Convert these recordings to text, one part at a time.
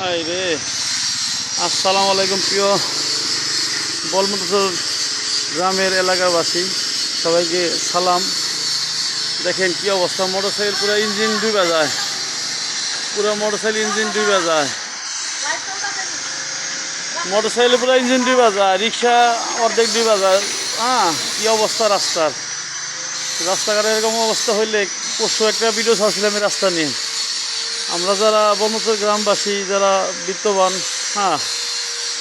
High রে। আসসালামু আলাইকুম, প্রিয় বলমন্তর গ্রামের এলাকাবাসী। সবাইকে সালাম। দেখেন কি অবস্থা, মোটরসাইকেল পুরো ইঞ্জিন ডুবে যায় পুরো মোটরসাইকেল ইঞ্জিন ডুবে যায় মোটরসাইকেল পুরো ইঞ্জিন ডুবে যায় রিক্সা অর্ধেক ডুবে যায় হ্যাঁ কি অবস্থা রাস্তার। রাস্তাঘাটে এরকম অবস্থা হইলে পরশু একটা ভিডিও ছাড়ছিলাম রাস্তা নিয়ে। আমরা যারা বনতর গ্রামবাসী, যারা বিত্তবান হ্যাঁ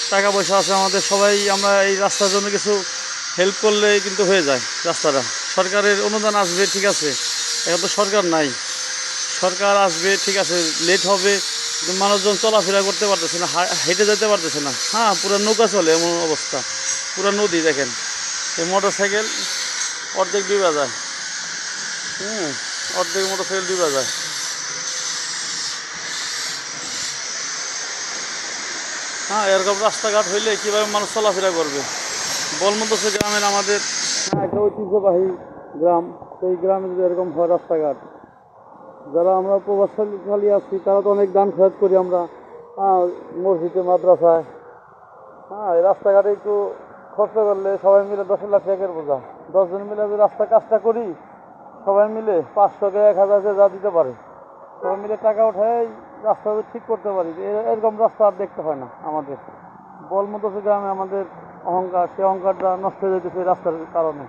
টাকা পয়সা আছে আমাদের, সবাই আমরা এই রাস্তার জন্য কিছু হেল্প করলে কিন্তু হয়ে যায় রাস্তাটা। সরকারের অনুদান আসবে, ঠিক আছে। এখন তো সরকার নাই। সরকার আসবে, ঠিক আছে লেট হবে মানুষজন চলাফেরা করতে পারতেছে না হেঁটে যেতে পারতেছে না। হ্যাঁ পুরো নৌকা চলে এমন অবস্থা। পুরো নদী দেখেন। এই মোটর সাইকেল অর্ধেক ডুবে যায়। হুম, অর্ধেক মোটর সাইকেল ডুবে যায়। হ্যাঁ এরকম রাস্তাঘাট হইলে কীভাবে মানুষ চলাফেরা করবে? বলমন্তসে গ্রামের আমাদের হ্যাঁ একটা ঐতিহ্যবাহী গ্রাম। সেই গ্রামে যদি এরকম হয় রাস্তাঘাট, যারা আমরা প্রভাবশালী আছি, তারা তো অনেক দান খরচ করি আমরা। হ্যাঁ মসজিদে, মাদ্রাসায়। হ্যাঁ রাস্তাঘাটে একটু খরচ করলে সবাই মিলে দশ লাখ টাকার বোঝা। দশজন মিলে যদি রাস্তা কাজটা করি, সবাই মিলে পাঁচশো কে এক হাজার যা দিতে পারে, সবাই মিলে টাকা উঠাই রাস্তা ঠিক করতে পারি এরকম রাস্তা আর দেখতে হয় না আমাদের। বলমতসে গ্রামে আমাদের অহংকার সেই অহংকারটা নষ্ট হয়ে যেতেছে রাস্তার কারণে।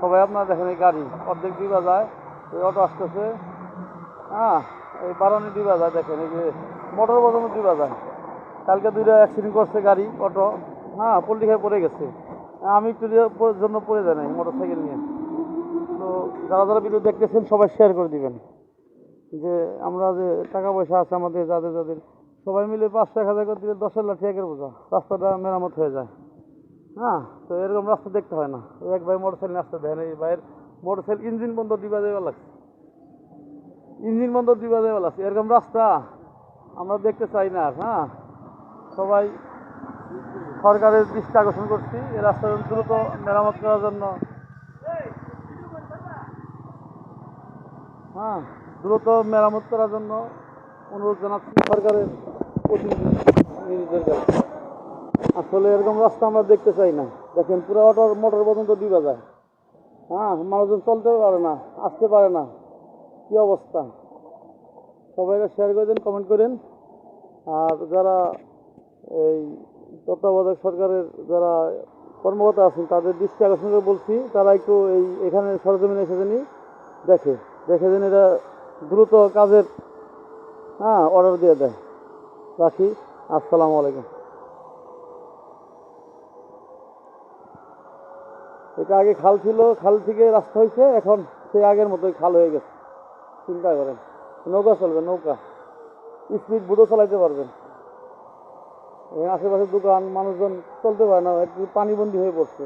সবাই আপনারা দেখেন এই গাড়ি, অর্ধেক ডিবা যায় এই অটো আসতেছে হ্যাঁ এই বারানি ডিবা যায় দেখেন, এই যে মোটর পর্যন্ত ডিবা যায়। কালকে দুইটা অ্যাক্সিডেন্ট করছে গাড়ি, অটো হ্যাঁ পল্লি খেয়ে পড়ে গেছে। আমি একটু জন্য পড়ে যায় নাই মোটর সাইকেল নিয়ে। তো যারা যারা ভিডিও দেখতেছেন, সবাই শেয়ার করে দিবেন। যে আমরা যে টাকা পয়সা আছে আমাদের, যাদের যাদের, সবাই মিলে পাঁচশো এক হাজার করে দিলে দশ লাখ টাকার বোঝা। রাস্তাটা মেরামত হয়ে যায়। হ্যাঁ তো এরকম রাস্তা দেখতে হয় না। এই এক ভাই মোটর সাইকেল রাস্তা দেখেন এই ভাইয়ের মোটর সাইকেল ইঞ্জিন বন্ধ দিবা দেওয়া লাগছে। ইঞ্জিন বন্ধ দিবা দেওয়া লাগছে। এরকম রাস্তা আমরা দেখতে চাই না আর হ্যাঁ। সবাই সরকারের দৃষ্টি আকর্ষণ করছি, এই রাস্তা দ্রুত মেরামত করার জন্য। হ্যাঁ। দ্রুত মেরামত করার জন্য অনুরোধ জানাচ্ছি সরকারের প্রতিনিধিদের কাছে। আসলে এরকম রাস্তা আমরা দেখতে চাই না। দেখেন পুরো অটোর মোটর পর্যন্ত ডিবা যায় হ্যাঁ মানুষজন চলতে পারে না, আসতে পারে না। কি অবস্থা? সবাইকে শেয়ার করে দেন কমেন্ট করেন। আর যারা এই তত্ত্বাবধায়ক সরকারের যারা কর্মকর্তা আছেন, তাদের দৃষ্টি আকর্ষণ করে বলছি, তারা একটু এই এখানে সরজমিনে এসে দেখে। দেখে যেন এটা দ্রুত কাজের হ্যাঁ অর্ডার দিয়ে দেয়। রাখি, আসসালামু আলাইকুম। এটা আগে খাল ছিল, খাল থেকে রাস্তা হয়েছে, এখন সেই আগের মতোই খাল হয়ে গেছে। চিন্তা করেন, নৌকা চলবে, নৌকা। স্পিড বুটও চালাইতে পারবেন। এই আশেপাশের দোকান, মানুষজন চলতে পারে না, একটু পানি পানিবন্দি হয়ে পড়ছে।